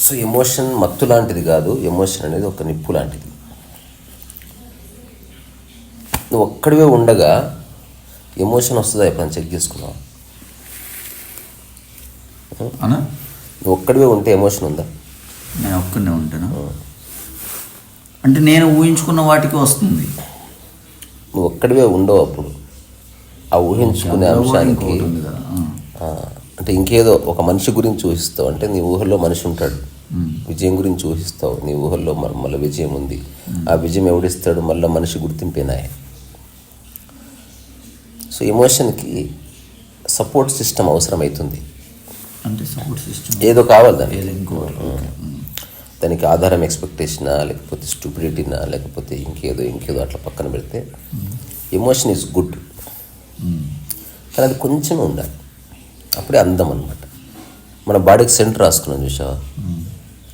So emotion మత్తు లాంటిది కాదు. ఎమోషన్ అనేది ఒక నిప్పు లాంటిది. నువ్వు ఒక్కడివే ఉండగా ఎమోషన్ వస్తుందా? ఎప్పుడైనా చెక్ చేసుకున్నావు? నువ్వు ఒక్కడివే ఉంటే ఎమోషన్ ఉందా? నేను ఒక్కనే ఉంటాను? అంటే నేను ఊహించుకున్న వాటికి వస్తుంది. నువ్వు ఒక్కడివే ఉండవు అప్పుడు. ఆ ఊహించుకునే అంశానికి అంటే ఇంకేదో ఒక మనిషి గురించి ఊహిస్తావు. అంటే నీ ఊహల్లో మనిషి ఉంటాడు. విజయం గురించి ఊహిస్తావు. నీ ఊహల్లో మళ్ళీ విజయం ఉంది. ఆ విజయం ఎవడిస్తాడు? మళ్ళీ మనిషి గుర్తింపేనాయి సో ఎమోషన్కి సపోర్ట్ సిస్టమ్ అవసరమవుతుంది అంటే సపోర్ట్ సిస్టమ్. ఏదో కావాలి దానికి. ఉమ్. దానికి ఆధారం ఎక్స్పెక్టేషనా లేకపోతే స్టూపిడిటీనా లేకపోతే ఇంకేదో ఇంకేదో అట్లా పక్కన పెడితే ఎమోషన్ ఈజ్ గుడ్. కానీ అది కొంచెం ఉండాలి. అప్పుడే అందం అనమాట మన బాడీకి సెంటర్ రాసుకున్నాం చూసావా?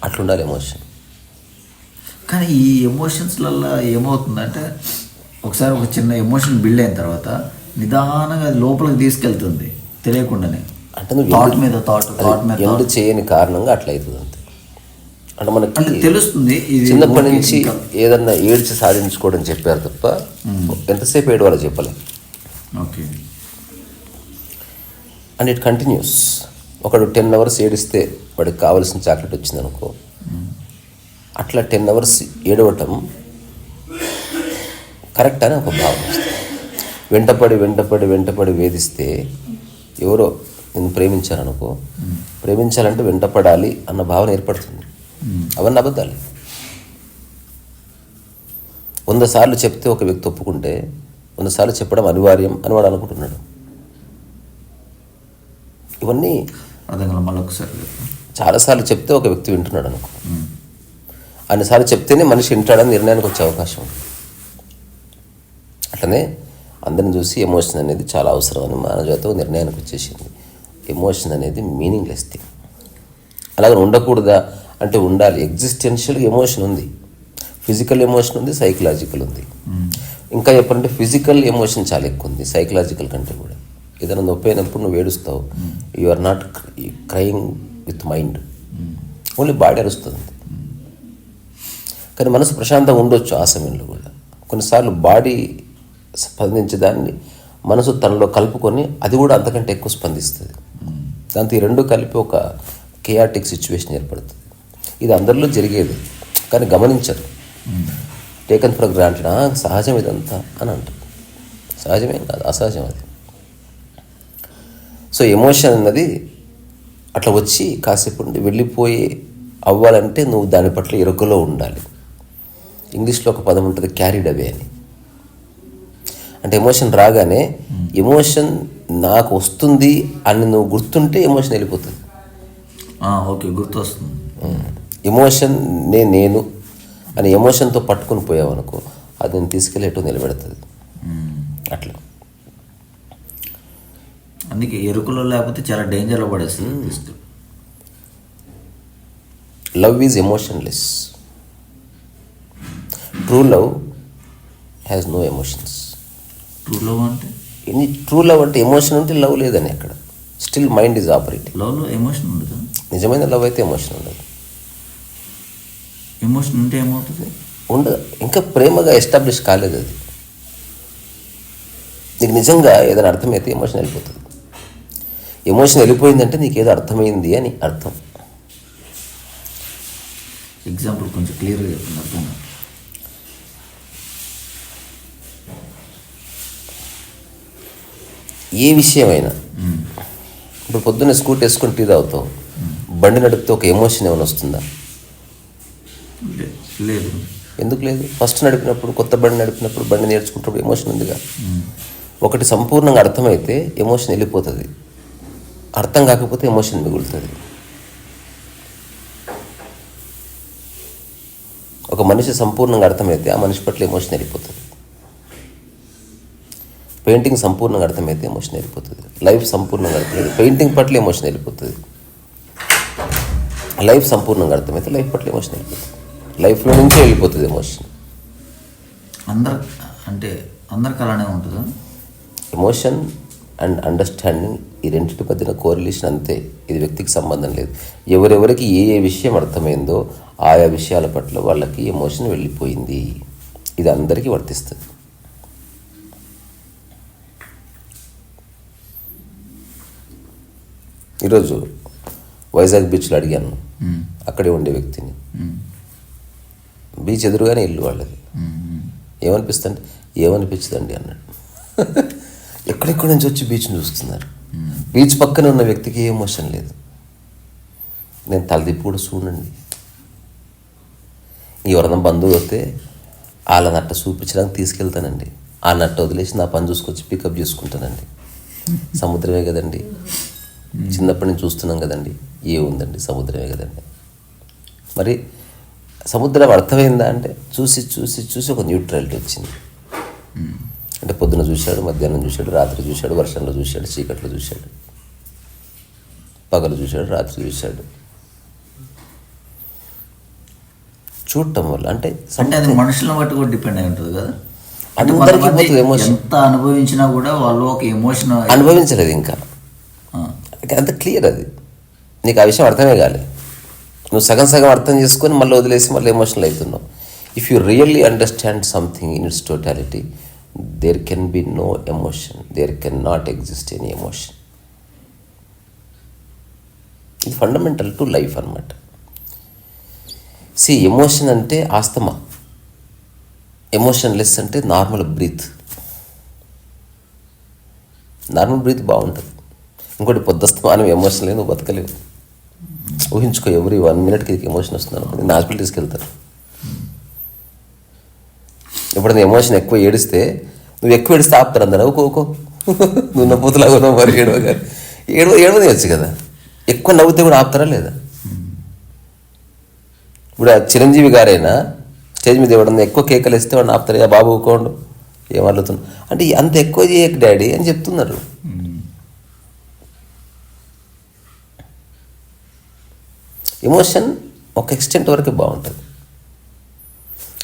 అట్లా ఉండాలి ఎమోషన్ కానీ ఈ ఎమోషన్స్లలో ఏమవుతుందంటే ఒకసారి ఒక చిన్న ఎమోషన్ బిల్డ్ అయిన తర్వాత నిదానంగా అది లోపలికి తీసుకెళ్తుంది తెలియకుండానే. అంటే నువ్వు థాట్ మీద థాట్ థాట్ మీద ఎందు. చేయని కారణంగా అట్లా అవుతుంది అంతే. అంటే మనకి తెలుస్తుంది చిన్నప్పటి నుంచి ఏదన్నా ఏడ్చి సాధించుకోవడం చెప్పారు తప్ప ఎంతసేపు ఏడు వాళ్ళు చెప్పలే. ఓకే. అండ్ ఇట్ కంటిన్యూస్ ఒకడు టెన్ అవర్స్ ఏడిస్తే వాడికి కావాల్సిన చాక్లెట్ వచ్చింది అనుకో అట్లా టెన్ అవర్స్ ఏడవటం కరెక్ట్ అని ఒక భావన వస్తుంది. వెంటపడి వెంటపడి వెంటపడి వేధిస్తే ఎవరో నేను ప్రేమించాలనుకో ప్రేమించాలంటే వెంటపడాలి అన్న భావన ఏర్పడుతుంది. అవన్నీ అబద్ధాలు. వంద సార్లు చెప్తే ఒక వ్యక్తి ఒప్పుకుంటే వంద సార్లు చెప్పడం అనివార్యం అని వాడు అనుకుంటున్నాడు. ఇవన్నీ అదే కాల మళ్ళీ ఒకసారి చాలాసార్లు చెప్తే ఒక వ్యక్తి వింటున్నాడు అనుకో. అన్నిసార్లు చెప్తేనే మనిషి వింటాడని నిర్ణయానికి వచ్చే అవకాశం ఉంది. అట్లనే అందరిని చూసి ఎమోషన్ అనేది చాలా అవసరం అని మానవజాతం నిర్ణయానికి వచ్చేసింది. ఎమోషన్ అనేది మీనింగ్లెస్ థింగ్. అలాగే ఉండకూడదా అంటే ఉండాలి. ఎగ్జిస్టెన్షియల్ ఎమోషన్ ఉంది. ఫిజికల్ ఎమోషన్ ఉంది సైకలాజికల్ ఉంది. ఇంకా చెప్పాలంటే ఫిజికల్ ఎమోషన్ చాలా ఎక్కువ ఉంది సైకలాజికల్ కంటే కూడా. ఏదైనా నొప్పి అయినప్పుడు నువ్వు ఏడుస్తావు. You are not crying with mind. Only body అరుస్తుంది. కానీ మనసు ప్రశాంతంగా ఉండొచ్చు ఆ సమయంలో కూడా. కొన్నిసార్లు బాడీ స్పందించేదాన్ని మనసు తనలో కలుపుకొని అది కూడా అంతకంటే ఎక్కువ స్పందిస్తుంది. దాంతో ఈ రెండు కలిపి ఒక కేయాటిక్ సిచ్యువేషన్ ఏర్పడుతుంది. ఇది అందరిలో జరిగేది కానీ గమనించరు. టేకన్ ఫర్ గ్రాంటెడ్ సహజం ఇదంతా అని అంటారు. సహజమేం కాదు అసహజం అది. సో ఎమోషన్ అన్నది అట్లా వచ్చి కాసేపు ఉండి వెళ్ళిపోయి అవ్వాలంటే నువ్వు దాని పట్ల ఎరుకలో ఉండాలి. ఇంగ్లీష్లో ఒక పదం ఉంటుంది క్యారీడ్ అవే అని. అంటే ఎమోషన్ రాగానే ఎమోషన్ నాకు వస్తుంది అని నువ్వు గుర్తుంటే ఎమోషన్ వెళ్ళిపోతుంది. ఓకే గుర్తు వస్తుంది ఎమోషన్ నే నేను అని ఎమోషన్తో పట్టుకొని పోయావు అనుకో అది నేను తీసుకెళ్ళేటో నిలబెడుతుంది? అట్లా. అందుకే ఎరుకలో లేకపోతే చాలా డేంజర్లో పడేస్తుంది love is emotionless true love has no emotions ట్రూలో అంటే? ఎనీ ట్రూ లవ్ అంటే ఎమోషన్ ఉంటే లవ్ లేదని అక్కడ స్టిల్ మైండ్ ఈజ్ ఆపరేటింగ్ లవ్లో ఎమోషన్ ఉండదు? నిజమైన లవ్ అయితే ఎమోషన్ ఉండదు. ఎమోషన్ ఉంటే ఏమవుతుంది? ఉండదు. ఇంకా ప్రేమగా ఎస్టాబ్లిష్ కాలేదు అది. నీకు నిజంగా ఏదైనా అర్థమైతే ఎమోషన్ వెళ్ళిపోతుంది. ఎమోషన్ వెళ్ళిపోయిందంటే నీకు ఏదో అర్థమైంది అని అర్థం. ఎగ్జాంపుల్ కొంచెం క్లియర్గా చెప్పండి అర్థం. ఏ విషయమైనా ఇప్పుడు పొద్దున్న స్కూటీ వేసుకొని టీ తాగుతావు బండి నడిపితే ఒక ఎమోషన్ ఏమైనా వస్తుందా? లేదు. ఎందుకు లేదు? ఫస్ట్ నడిపినప్పుడు కొత్త బండి నడిపినప్పుడు బండి నేర్చుకుంటున్నప్పుడు ఎమోషన్ ఉందిగా. ఒకటి సంపూర్ణంగా అర్థమైతే ఎమోషన్ వెళ్ళిపోతుంది. అర్థం కాకపోతే ఎమోషన్ మిగులుతుంది. ఒక మనిషి సంపూర్ణంగా అర్థమైతే ఆ మనిషి పట్ల ఎమోషన్ వెళ్ళిపోతుంది. పెయింటింగ్ సంపూర్ణంగా అర్థమైతే ఎమోషన్ వెళ్ళిపోతుంది. లైఫ్ సంపూర్ణంగా అర్థమైతే పెయింటింగ్ పట్ల ఎమోషన్ వెళ్ళిపోతుంది. లైఫ్ సంపూర్ణంగా అర్థమైతే లైఫ్ పట్ల ఎమోషన్ వెళ్ళిపోతుంది. లైఫ్లో నుంచే వెళ్ళిపోతుంది ఎమోషన్ అందరు అంటే అందరికి అలానే ఉంటుందా? ఎమోషన్ అండ్ అండర్స్టాండింగ్ ఈ రెండింటి మధ్యన కోరిలేషన్ అంతే. ఇది వ్యక్తికి సంబంధం లేదు. ఎవరెవరికి ఏ ఏ విషయం అర్థమైందో ఆయా విషయాల పట్ల వాళ్ళకి ఎమోషన్ వెళ్ళిపోయింది. ఇది అందరికీ వర్తిస్తుంది. ఈరోజు వైజాగ్ బీచ్లో అడిగాను. అక్కడే ఉండే వ్యక్తిని. బీచ్ ఎదురుగానే ఇల్లు వాళ్ళది. ఏమనిపిస్తుంది? ఏమనిపించదండి అన్నాడు ఎక్కడెక్కడి నుంచి వచ్చి బీచ్ని చూస్తున్నారు? బీచ్ పక్కన ఉన్న వ్యక్తికి ఏ ఎమోషన్ లేదు. నేను తలదిప్పి కూడా చూడండి. ఎవరైనా బంధువులు వస్తే వాళ్ళ నట్ట చూపించడానికి తీసుకెళ్తానండి. ఆ నట్ట వదిలేసి నా పని చూసుకొచ్చి పికప్ చేసుకుంటానండి. సముద్రమే కదండి. చిన్నప్పటి నుంచి చూస్తున్నాం కదండి. ఏ ఉందండి సముద్రమే కదండి. మరి సముద్రం అర్థమైందా అంటే చూసి చూసి చూసి ఒక న్యూట్రాలిటీ వచ్చింది. అంటే పొద్దున చూశాడు మధ్యాహ్నం చూశాడు రాత్రి చూశాడు వర్షంలో చూశాడు చీకట్లో చూశాడు. పగలు చూశాడు రాత్రి చూశాడు. చూడటం వల్ల అంటే అంటే అది మనుషులను బట్టి కూడా డిపెండ్ అయి ఉంటుంది కదా. అంటే అందరికీ. ఎంత అనుభవించినా కూడా వాళ్ళు ఒక ఎమోషన్ అనుభవించలేదు ఇంకా. అంత క్లియర్ అది. నీకు ఆ విషయం అర్థమే కాలే. నువ్వు సగం సగం అర్థం చేసుకొని మళ్ళీ వదిలేసి మళ్ళీ ఎమోషనల్ అవుతున్నావు. If you really understand something in its totality there can be no emotion there can not exist any emotion ఇది ఫండమెంటల్ టు లైఫ్ అనమాట సి ఎమోషన్ అంటే ఆస్తమా? ఎమోషన్ లెస్ అంటే నార్మల్ బ్రీత్ నార్మల్ బ్రీత్ బాగుంటుంది. ఇంకోటి పొద్దుస్తమానం emotion లేదు బతకలేవు. ఊహించుకో ఎవరి one మినిట్కి emotion వస్తుంది అనుకోండి నేను హాస్పిటల్ తీసుకెళ్తాను. ఇప్పుడు నీ ఎమోషన్ ఎక్కువ ఏడిస్తే నువ్వు ఎక్కువ ఏడిస్తే ఆపుతారు అందరు. ఊకో నువ్వు నవ్వుతులాగా ఉన్నావు మరి ఏడవ కానీ ఏడవ ఏడవది వచ్చు కదా. ఎక్కువ నవ్వుతే కూడా ఆపుతారా లేదా? ఇప్పుడు చిరంజీవి గారైనా స్టేజ్ మీద ఎవడన్నా ఎక్కువ కేకలు ఇస్తే వాడిని ఆపుతారు. "యా బాబు ఊకోండు ఏం అల్లుతున్నా. అంటే అంత ఎక్కువ చేయకు డాడీ అని చెప్తున్నారు. ఎమోషన్ ఒక ఎక్స్టెంట్ వరకు బాగుంటుంది.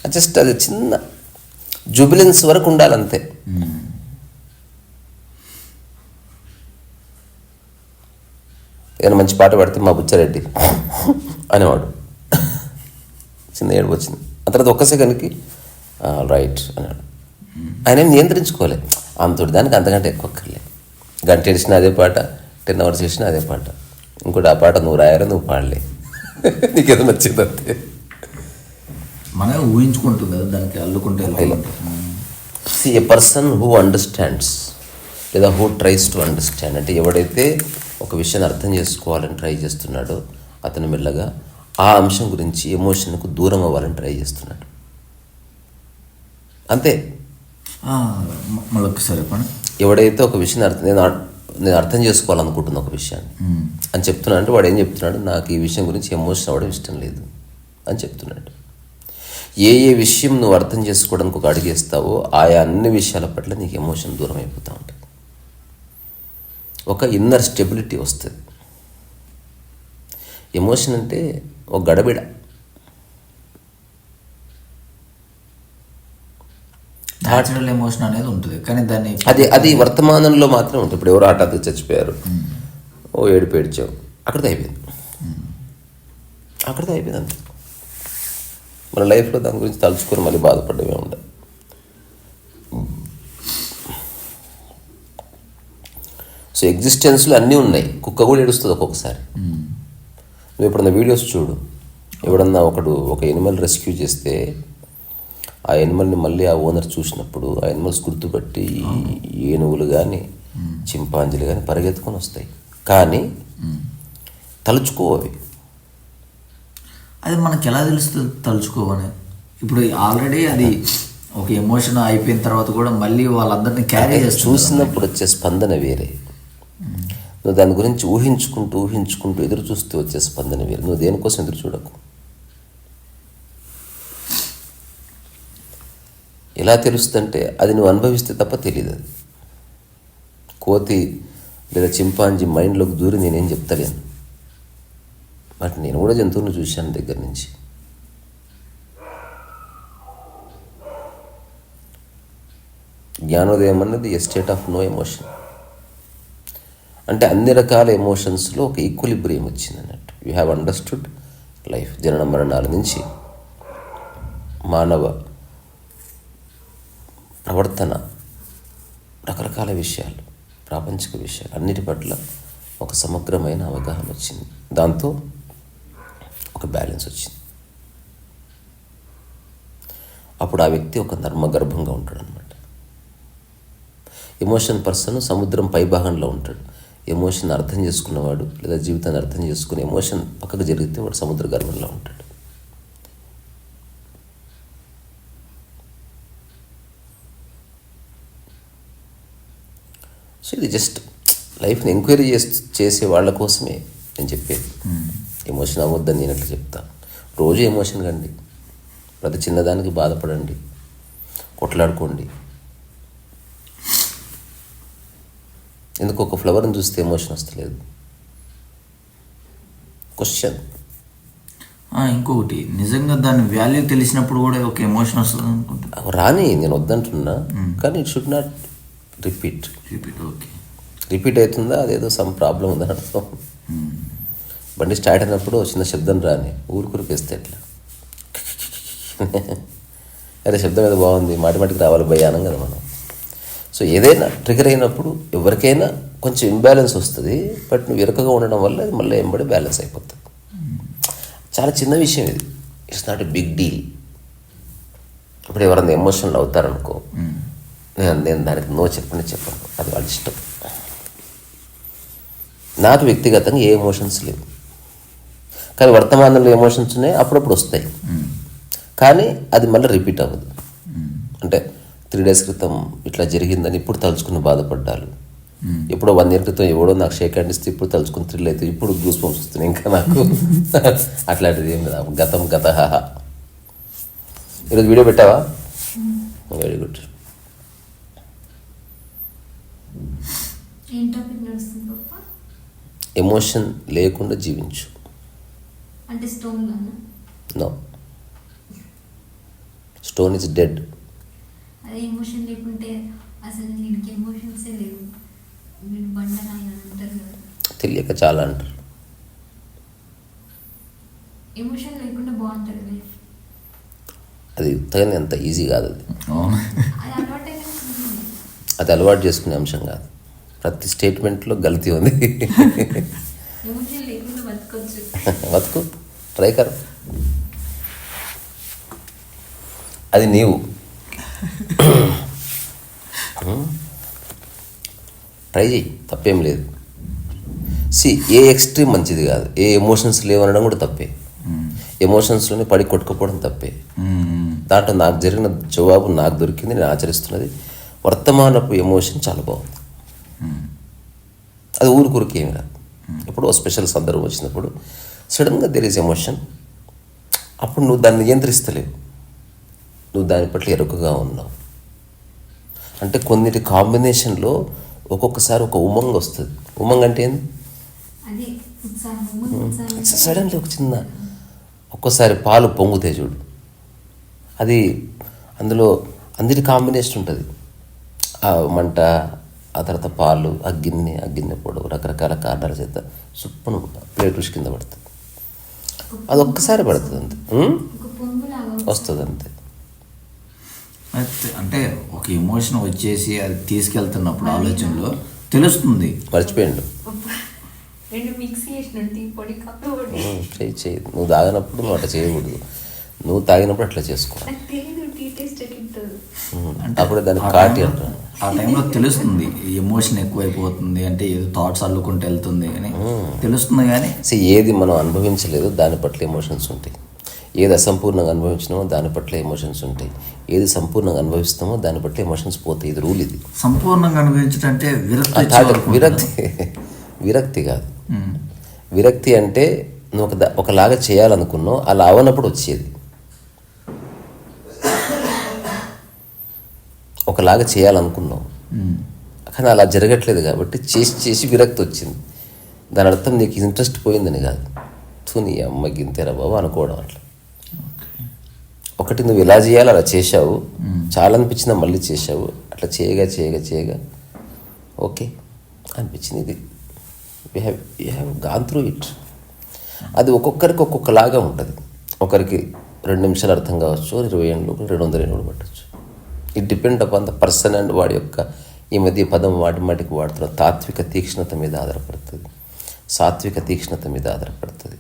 జస్ట్ అది చిన్న జుబిలెన్స్ వరకు ఉండాలంతే. ఏదైనా మంచి పాట పాడితే మా బుచ్చారెడ్డి అనేవాడు. చిన్న ఏడుపు వచ్చింది. ఆ తర్వాత ఒక్క సెకండ్కి రైట్ అన్నాడు ఆయన ఏం నియంత్రించుకోలే. అంతటి దానికి అంతకంటే ఎక్కువ అక్కర్లే. గంట ఏడిసిన అదే పాట టెన్ అవర్స్ చేసిన అదే పాట. ఇంకోటి ఆ పాట నువ్వు రాయారా నువ్వు పాడలే. నీకేదో నచ్చిందంతే మనమే ఊహించుకుంటుంది కదా దానికి అల్లుకుంటే. See a person who understands లేదా హూ ట్రైస్ టు అండర్స్టాండ్ అంటే ఎవడైతే ఒక విషయాన్ని అర్థం చేసుకోవాలని ట్రై చేస్తున్నాడో అతను మెల్లగా ఆ అంశం గురించి ఎమోషన్కు దూరం అవ్వాలని ట్రై చేస్తున్నాడు. అంతే. ఆ, మ- మళ్ళీ ఒకసారి చెప్పండి. ఎవడైతే ఒక విషయాన్ని అర్థం నేను నేను అర్థం చేసుకోవాలనుకుంటున్న ఒక విషయాన్ని అని చెప్తున్నాడు అంటే వాడు ఏం చెప్తున్నాడు? నాకు ఈ విషయం గురించి ఎమోషన్ అవ్వడం ఇష్టం లేదు అని చెప్తున్నాడు. ఏ ఏ విషయం నువ్వు అర్థం చేసుకోవడానికి ఒక అడిగేస్తావో ఆయా అన్ని విషయాల పట్ల నీకు ఎమోషన్ దూరం అయిపోతూ ఉంటుంది. ఒక ఇన్నర్ స్టెబిలిటీ వస్తుంది. ఎమోషన్ అంటే ఒక గడబిడ. న్యాచురల్ ఎమోషన్ అనేది ఉంటుంది కానీ దాన్ని అది అది వర్తమానంలో మాత్రం ఉంటుంది. ఇప్పుడు ఎవరో హఠాత్తుగా చచ్చిపోయారు. ఓ ఏడుపు ఏడ్చావు. అక్కడితో అయిపోయింది. అక్కడితో అయిపోయింది అంతే. మన లైఫ్లో దాని గురించి తలుచుకొని మళ్ళీ బాధపడమే ఉండదు సో ఎగ్జిస్టెన్స్లో అన్నీ ఉన్నాయి. కుక్క కూడా ఏడుస్తుంది ఒక్కొక్కసారి. నువ్వు ఎప్పుడన్నా వీడియోస్ చూడు. ఎవడన్నా ఒకడు ఒక ఎనిమల్ రెస్క్యూ చేస్తే ఆ ఎనిమల్ని మళ్ళీ ఆ ఓనర్ చూసినప్పుడు ఆ ఎనిమల్స్ గుర్తుపట్టి ఏనుగులు కానీ చింపాంజీలు కానీ పరిగెత్తుకొని వస్తాయి. కానీ తలుచుకో అవి. అది మనకి ఎలా తెలుస్తుంది తలుచుకోవని ఇప్పుడు ఆల్రెడీ అది ఒక ఎమోషన్ అయిపోయిన తర్వాత కూడా మళ్ళీ వాళ్ళందరినీ క్యారీ చేస్తుంది చూసినప్పుడు వచ్చే స్పందన వేరే. నువ్వు దాని గురించి ఊహించుకుంటూ ఊహించుకుంటూ ఎదురు చూస్తూ వచ్చే స్పందన వేరే. నువ్వు దేనికోసం ఎదురు చూడకు? ఎలా తెలుస్తుందంటే అది నువ్వు అనుభవిస్తే తప్ప తెలియదు అది. కోతి లేదా చింపాంజీ మైండ్లోకి దూరి నేనేం చెప్తలేను. బట్ నేను కూడా జంతువులను చూశాను దగ్గర నుంచి. జ్ఞానోదయం అన్నది a state of no emotion అంటే అన్ని రకాల ఎమోషన్స్లో ఒక ఈక్వలిబ్రియం వచ్చింది అన్నట్టు. యూ హ్యావ్ అండర్స్టూడ్ లైఫ్ జనన మరణాల నుంచి మానవ ప్రవర్తన రకరకాల విషయాలు ప్రాపంచిక విషయాలు అన్నిటి పట్ల ఒక సమగ్రమైన అవగాహన వచ్చింది. దాంతో ఒక బ్యాలెన్స్ వచ్చింది. అప్పుడు ఆ వ్యక్తి ఒక నర్మగర్భంగా ఉంటాడు అనమాట ఎమోషన్ పర్సన్ సముద్రం పైభాగంలో ఉంటాడు. ఎమోషన్ అర్థం చేసుకున్నవాడు లేదా జీవితాన్ని అర్థం చేసుకుని ఎమోషన్ పక్కకు జరిగితే వాడు సముద్ర గర్భంలో ఉంటాడు. సో ఇది జస్ట్ లైఫ్ని ఎంక్వైరీ చేసి చేసే వాళ్ళ కోసమే నేను చెప్పేది. ఎమోషన్ అవ్వద్దని నేను అట్లా చెప్తాను రోజు ఎమోషన్ కండి. ప్రతి చిన్నదానికి బాధపడండి. కొట్లాడుకోండి. ఎందుకు ఒక ఫ్లవర్ని చూస్తే ఎమోషన్ వస్తలేదు? క్వశ్చన్ ఇంకొకటి నిజంగా దాని వాల్యూ తెలిసినప్పుడు కూడా ఒక ఎమోషన్ వస్తుంది అనుకుంటా. రాని నేను వద్దంటున్నా కానీ it should not repeat repeat okay repeat అవుతుందా? అదేదో సమ్ ప్రాబ్లం ఉందని అర్థం. బండి స్టార్ట్ అయినప్పుడు చిన్న శబ్దం రాని ఊరుకురికేస్తే ఎట్లా? అరే శబ్దం ఏదో బాగుంది మాటి మాటికి రావాలి భయానం కదా మనం. సో ఏదైనా ట్రిగర్ అయినప్పుడు ఎవరికైనా కొంచెం ఇంబ్యాలెన్స్ వస్తుంది బట్ నువ్వు ఇరకగా ఉండడం వల్ల అది మళ్ళీ ఎంబడి బ్యాలెన్స్ అయిపోతుంది. చాలా చిన్న విషయం ఇది. It's not a big deal ఇప్పుడు ఎవరైనా ఎమోషనల్ అవుతారనుకో నేను నేను దానికి నో చెప్పని చెప్పను. అది వాళ్ళ ఇష్టం. నాకు వ్యక్తిగతంగా ఏ ఎమోషన్స్ లేవు. కానీ వర్తమానంలో ఎమోషన్స్ ఉన్నాయి అప్పుడప్పుడు వస్తాయి. కానీ అది మళ్ళీ రిపీట్ అవ్వదు. అంటే త్రీ డేస్ క్రితం ఇట్లా జరిగిందని ఇప్పుడు తలుచుకుని బాధపడ్డాలు ఎప్పుడో వన్ ఇయర్ క్రితం ఎవడో నాకు షేక్ హ్యాండ్ ఇస్తే ఇప్పుడు తలుచుకుని థ్రిల్ అయితే ఇప్పుడు గ్రూస్ పంప్స్ వస్తున్నాయి. ఇంకా నాకు అట్లాంటిది ఏం కదా గతం గత ఈరోజు వీడియో పెట్టావా? వెరీ గుడ్ ఎమోషన్ లేకుండా జీవించు. అంటే stone no stone is dead అదే ఎమోషన్ లేకుంటే అసలు దీనికి ఎమోషన్సే లేవు. వీడు బండరాయి అని అంటారు కదా. తెలియక చాలా అంటారు. ఎమోషన్ లేకుండా బాగుంటుంది లైఫ్ అది ఉత్తగానే అంత ఈజీ కాదు అది. అది అలవాటు చేసుకునే అంశం కాదు. ప్రతి స్టేట్మెంట్లో గలతీ ఉంది. బతుకు. ట్రై కర్ అది నీవు. ట్రై చేయి తప్పేం లేదు. సి ఏ ఎక్స్ట్రీమ్ మంచిది కాదు. ఏ ఎమోషన్స్ లేవనడం కూడా తప్పే. ఎమోషన్స్లోనే పడి కొట్టుకుపోవడం తప్పే. దాంట్లో నాకు జరిగిన జవాబు నాకు దొరికింది నేను ఆచరిస్తున్నది. వర్తమానపు ఎమోషన్ చాలా బాగుంది. అది ఊరికూరికి ఏమి రాదు. ఇప్పుడు స్పెషల్ సందర్భం వచ్చినప్పుడు సడన్గా దెర్ ఈజ్ ఎమోషన్ అప్పుడు నువ్వు దాన్ని నియంత్రిస్తలేవు. నువ్వు దాని పట్ల ఎరుకగా ఉన్నావు. అంటే కొన్నిటి కాంబినేషన్లో ఒక్కొక్కసారి ఒక ఉమంగ్ వస్తుంది. ఉమంగ్ అంటే ఏంది? సడన్లీ ఒక చిన్న ఒక్కోసారి పాలు పొంగుతాయి చూడు. అది అందులో అందరి కాంబినేషన్ ఉంటుంది. ఆ మంట ఆ తర్వాత పాలు ఆ గిన్నె ఆ గిన్నె పొడవు రకరకాల కారణాల చేత సుప్పును ప్లేట్ రుచి కింద పడుతుంది. అది ఒక్కసారి పడుతుంది అంతే వస్తుంది అంతే అంటే ఒక ఎమోషన్ వచ్చేసి అది తీసుకెళ్తున్నప్పుడు ఆలోచనలో తెలుస్తుంది. మర్చిపోయిండు. నువ్వు తాగినప్పుడు నువ్వు అట్లా చేయకూడదు. నువ్వు తాగినప్పుడు అట్లా చేసుకో. అప్పుడే దాన్ని కాటి అంటారు. ఆ టైంలో తెలుస్తుంది ఎమోషన్ ఎక్కువైపోతుంది అంటే ఏదో థాట్స్ అల్లుకుంటూ వెళ్తుంది అని. తెలుస్తుంది కానీ సో ఏది మనం అనుభవించలేదో దాని పట్ల ఎమోషన్స్ ఉంటాయి. ఏది అసంపూర్ణంగా అనుభవించినామో దాని పట్ల ఎమోషన్స్ ఉంటాయి. ఏది సంపూర్ణంగా అనుభవిస్తామో దాని పట్ల ఎమోషన్స్ పోతాయి. ఇది రూల్ ఇది. సంపూర్ణంగా అనుభవించడం అంటే విరక్తి విరక్తి. విరక్తి కాదు. మ్మ్. విరక్తి అంటే నువ్వు ఒక ఒకలాగా చేయాలనుకున్నావు అలా అవనప్పుడు వచ్చేది. ఒకలాగా చేయాలనుకున్నావు మ్మ్. కానీ అలా జరగట్లేదు కాబట్టి చేసి చేసి విరక్తి వచ్చింది. దాని అర్థం నీకు ఇంట్రెస్ట్ పోయిందని కాదు. తూ నీ అమ్మకి ఇంతేరా బాబు అనుకోవడం అట్లా. ఒకటి నువ్వు ఇలా చేయాలి అలా చేశావు. చాలా అనిపించిందా మళ్ళీ చేశావు. అట్లా చేయగా చేయగా చేయగా. ఓకే. అనిపించింది ఇది. We have you have gone through it అది ఒక్కొక్కరికి ఒక్కొక్కలాగా ఉంటుంది. ఒకరికి రెండు నిమిషాలు అర్థం కావచ్చు ఇరవై ఏళ్ళు రెండు వందల ఏళ్ళు పట్టచ్చు. It depend upon the person and వాడి యొక్క ఈ మధ్య పదం వాటి మాటికి వాడుతున్న తాత్విక తీక్ష్ణత మీద ఆధారపడుతుంది. సాత్విక తీక్ష్ణత మీద ఆధారపడుతుంది.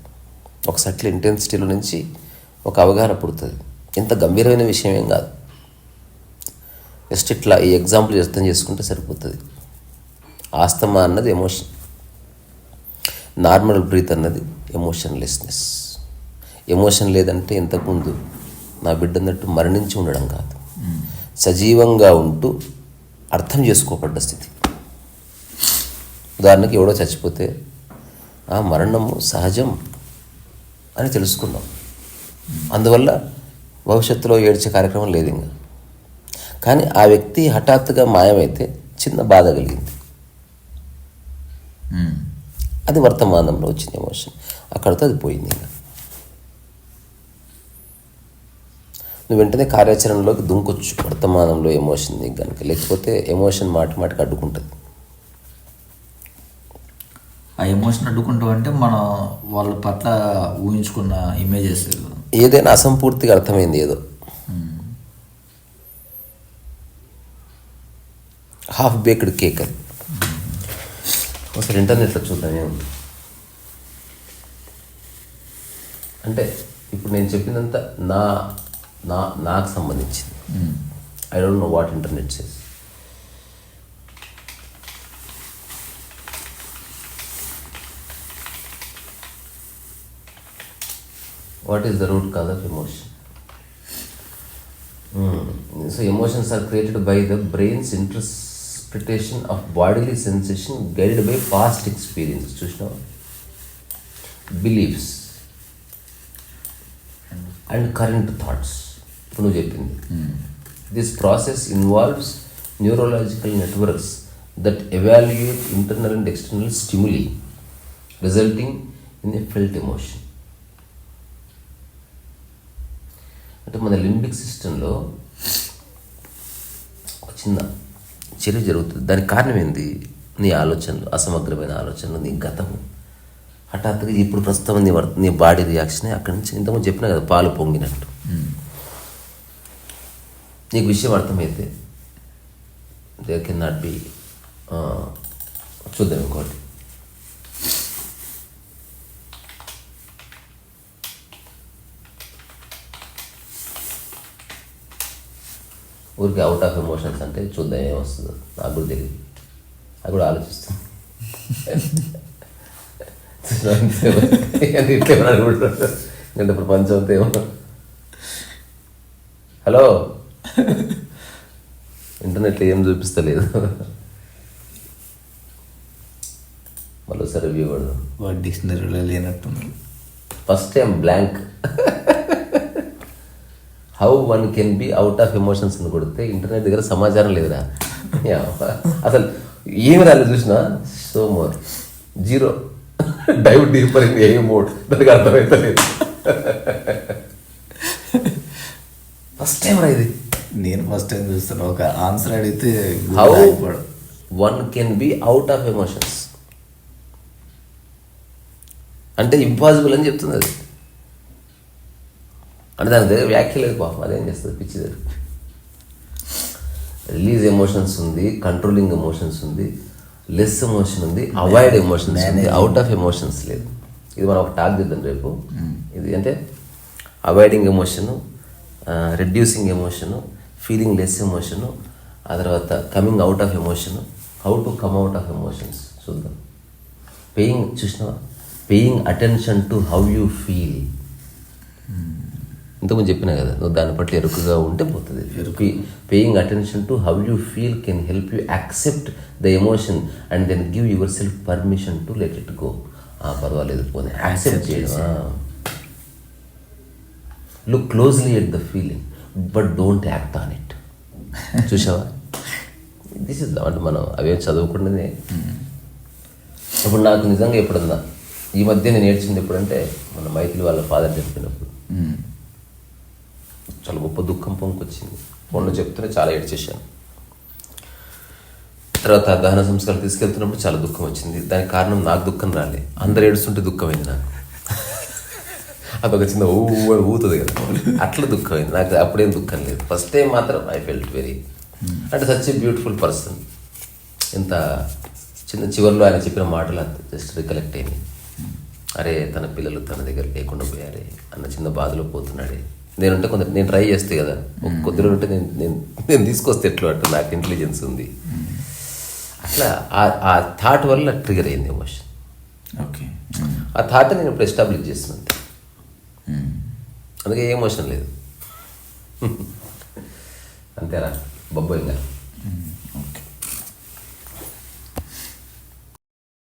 ఒక సటిల్ ఇంటెన్సిటీలో నుంచి ఒక అవగాహన పుడుతుంది. ఇంత గంభీరమైన విషయం ఏం కాదు. జస్ట్ ఇట్లా ఈ ఎగ్జాంపుల్ అర్థం చేసుకుంటే సరిపోతుంది. ఆస్తమా అన్నది ఎమోషన్ నార్మల్ బ్రీత్ అన్నది ఎమోషన్లెస్నెస్ ఎమోషన్ లేదంటే ఇంతకుముందు నా బిడ్డ అన్నట్టు మరణించి ఉండడం కాదు. Hmm. సజీవంగా ఉంటూ అర్థం చేసుకోబడ్డ స్థితి. ఉదాహరణకి ఎవడో చచ్చిపోతే ఆ మరణము సహజం అని తెలుసుకున్నాం. అందువల్ల భవిష్యత్తులో ఏడ్చే కార్యక్రమం లేదు ఇంకా. కానీ ఆ వ్యక్తి హఠాత్తుగా మాయమైతే చిన్న బాధ కలిగింది. అది వర్తమానంలో వచ్చిన ఎమోషన్. అక్కడితో అది పోయింది ఇంకా. నువ్వు వెంటనే కార్యాచరణలోకి దుంకొచ్చు. వర్తమానంలో ఎమోషన్ నీకు కనుక లేకపోతే ఎమోషన్ మాటి మాటికి అడ్డుకుంటుంది. ఆ ఎమోషన్ అడ్డుకుంటాం అంటే మనం వాళ్ళ పట్ల ఊహించుకున్న ఇమేజెస్ ఏదైనా అసంపూర్తిగా అర్థమైంది ఏదో. హాఫ్ బేక్డ్ కేక్ అది. ఒకసారి ఇంటర్నెట్లో చూద్దాం ఏముంది. అంటే ఇప్పుడు నేను చెప్పిందంతా నా నా నాకు సంబంధించింది I don't know what internet says is the root cause of emotion? Hmm. So emotions are created by the brain's interpretation of bodily sensation guided by past experiences. చూసినావా బిలీఫ్స్ అండ్ కరెంట్ థాట్స్ ఇప్పుడు నువ్వు చెప్పింది? This process involves neurological networks that evaluate internal and external stimuli resulting in a felt emotion అంటే మన limbic సిస్టంలో ఒక చిన్న చర్య జరుగుతుంది. దానికి కారణం ఏంది? నీ ఆలోచనలు అసమగ్రమైన ఆలోచనలు నీ గతము హఠాత్తుగా ఇప్పుడు ప్రస్తుతం నీ నీ బాడీ రియాక్షన్ అక్కడి నుంచి ఇంతకుముందు చెప్పినా కదా పాలు పొంగినట్టు. నీకు విషయం అర్థమైతే దే కెన్ నాట్ బి చూద్దాం ఇంకోటి. ఊరికి అవుట్ ఆఫ్ ఎమోషన్స్ అంటే చూద్దాం ఏమొస్తుందో. నాకు కూడా తెలియదు అది కూడా ఆలోచిస్తాను ఇట్లా ఏమన్నా అనుకుంటున్నాడు? అంటే ప్రపంచం ఏమో. హలో? ఇంటర్నెట్లో ఏం చూపిస్తలేదు. మళ్ళీ ఒకసారి రివ్యూ కొడదాం వాడి డిక్షనరీలో లేనట్టుంది first time blank how one can be out of emotions అని కొడితే ఇంటర్నెట్ దగ్గర సమాచారం లేదురా. అసలు ఏమి రాలేదు చూసినా? So more zero dive deeper in a mode దానికి అర్థమైతలేదు. ఫస్ట్ టైం రా ఇది. నేను ఫస్ట్ టైం చూస్తాను ఒక ఆన్సర్ అడిగితే how. One can be out of emotions అంటే ఇంపాసిబుల్ అని చెప్తుంది అది. అంటే దాని దగ్గర వ్యాఖ్య లేదు పాపం అదేం చేస్తుంది? పిచ్చిది రిలీజ్ ఎమోషన్స్ ఉంది కంట్రోలింగ్ ఎమోషన్స్ ఉంది లెస్ ఎమోషన్ ఉంది అవాయిడ్ ఎమోషన్స్ ఉంది. అవుట్ ఆఫ్ ఎమోషన్స్ లేదు. ఇది మనం ఒక టాక్ చేద్దాం రేపు. ఇది అంటే avoiding emotion reducing emotion feeling less emotion ఆ తర్వాత coming out of emotion how to come out of emotions చూద్దాం. పేయింగ్ చూసినావా? Paying attention to how you feel ఇంతకుముందు చెప్పినా కదా నువ్వు దాని పట్ల ఎరుకుగా ఉంటే పోతుంది. Paying attention to how you feel can help you accept the emotion and then give yourself permission to let it go పర్వాలేదు పోనీ. యాక్సెప్ట్ చేయడం look closely at the feeling but don't act on it. చూసావా? This is అంటే మనం అవేం చదవకుండానే ఇప్పుడు నాకు నిజంగా ఎప్పుడన్నా ఈ మధ్య నేను ఏడ్చింది ఎప్పుడంటే మన మైథిలి వాళ్ళ ఫాదర్ చెప్పినప్పుడు చాలా గొప్ప దుఃఖం పొంకొచ్చింది ఫోన్లో చెప్తూనే చాలా ఏడ్చేసాను తర్వాత దహన సంస్కారం తీసుకెళ్తున్నప్పుడు చాలా దుఃఖం వచ్చింది. దానికి కారణం నాకు దుఃఖం రాలే. అందరు ఏడుస్తుంటే దుఃఖమైంది నాకు. అదొక చిన్న ఊ అని ఊతుంది కదా. అట్లా దుఃఖమైంది నాకు అప్పుడేం దుఃఖం లేదు. ఫస్ట్ టైం మాత్రం ఐ ఫెల్ట్ వెరీ అంటే సచ్ ఏ బ్యూటిఫుల్ పర్సన్ ఇంత చిన్న చివరిలో ఆయన చెప్పిన మాటలు జస్ట్ రికలెక్ట్ అయింది అరే తన పిల్లలు తన దగ్గర లేకుండా పోయారే అన్న చిన్న బాధలో పోతున్నాడే. నేనుంటే కొంత నేను ట్రై చేస్తే కదా కొద్ది రోజులు ఉంటే నేను నేను నేను తీసుకొస్తే ఎట్లా అంటే నాకు ఇంటెలిజెన్స్ ఉంది. అట్లా ఆ- ఆ థాట్ వల్ల ట్రిగర్ అయింది ఎమోషన్ ఓకే. ఆ థాట్ నేను ఇప్పుడు ఎస్టాబ్లిష్ చేస్తున్నాను అందుకే ఏ ఎమోషన్ లేదు. అంతేరా బొబ్బాయిగా